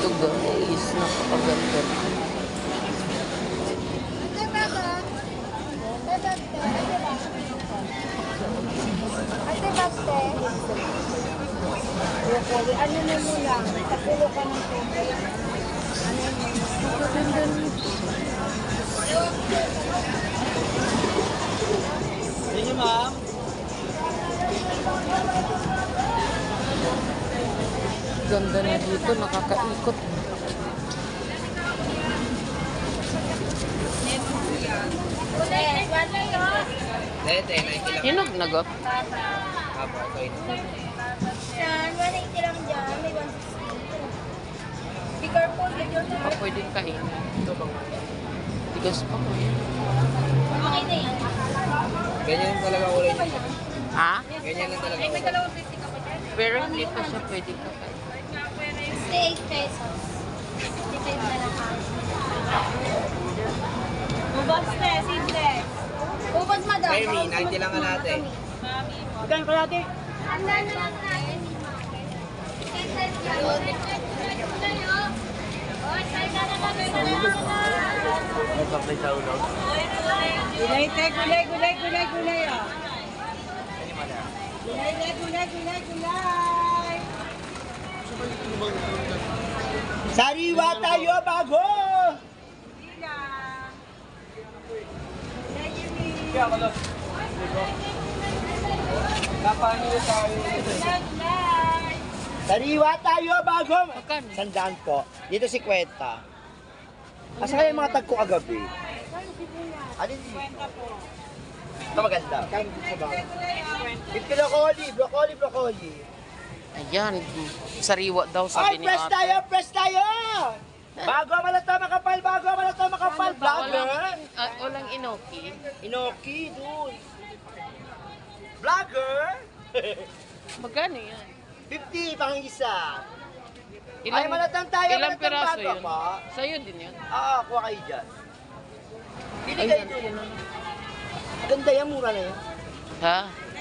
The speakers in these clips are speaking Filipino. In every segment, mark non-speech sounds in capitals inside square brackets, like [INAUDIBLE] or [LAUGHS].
Ito guys, napakaganda. Ate Baste. Ano na lang? Tapulo ka ng tubig. Ano mo? Sige, Ganda na dito, nakakaikot. Dete, 90 lang. Hinog na go. Apo, ito ito. Yan, 180 lang dyan. May 160. Be careful with your Pa pwede kainin. Tigas pa ko yan. Okay na yan. Ganyan lang talaga niya. Ha? Ganyan lang talaga. kulay. Pero hindi pa siya pwede kakain. 68 pesos. Depende na lang kami. Ubas na, simple. Ubas madam. Remy, 90 lang ka natin. Magkano ka natin? Ang na lang natin. Gulay, te, gulay, gulay, gulay, gulay, ah. Gulay, te, gulay, gulay, gulay. Sariwa tayo bago! Sariwa tayo bago! Sandaan po. Dito si Kwenta. Asa kaya mga tagko kagabi? Alin dito? Ito maganda. Bit broccoli, broccoli, broccoli. Ayan, sariwa daw Ay, sabi ni press tayo, ate. press tayo! Bago malata makapal, bago malata makapal, vlogger! Walang, ah, walang inoki. Inoki, dun. Vlogger! [LAUGHS] Magkano yan? 50, pang isa. Ay, malatang tayo, Ilang malatang piraso bago yun? pa. Sa'yo din yun. Ah, kuha kayo dyan. Pili Ay, kayo yan. dun. Ganda yan, mura na yan. Ha?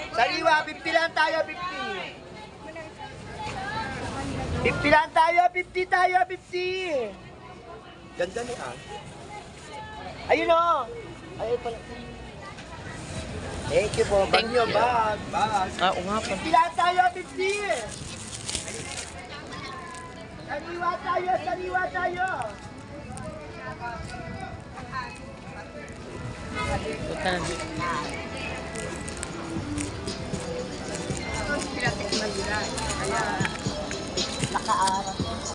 Sariwa, 50 lang tayo, 50. 50 lang tayo, 50 tayo, 50. Ganda ni Ang. Ayun o. Ayun pala. Thank you po. Thank you. bag, bag. Ah, oo nga pa. 50 lang tayo, 50. Sariwa tayo, sariwa tayo. Punta na dito. Nakaarap.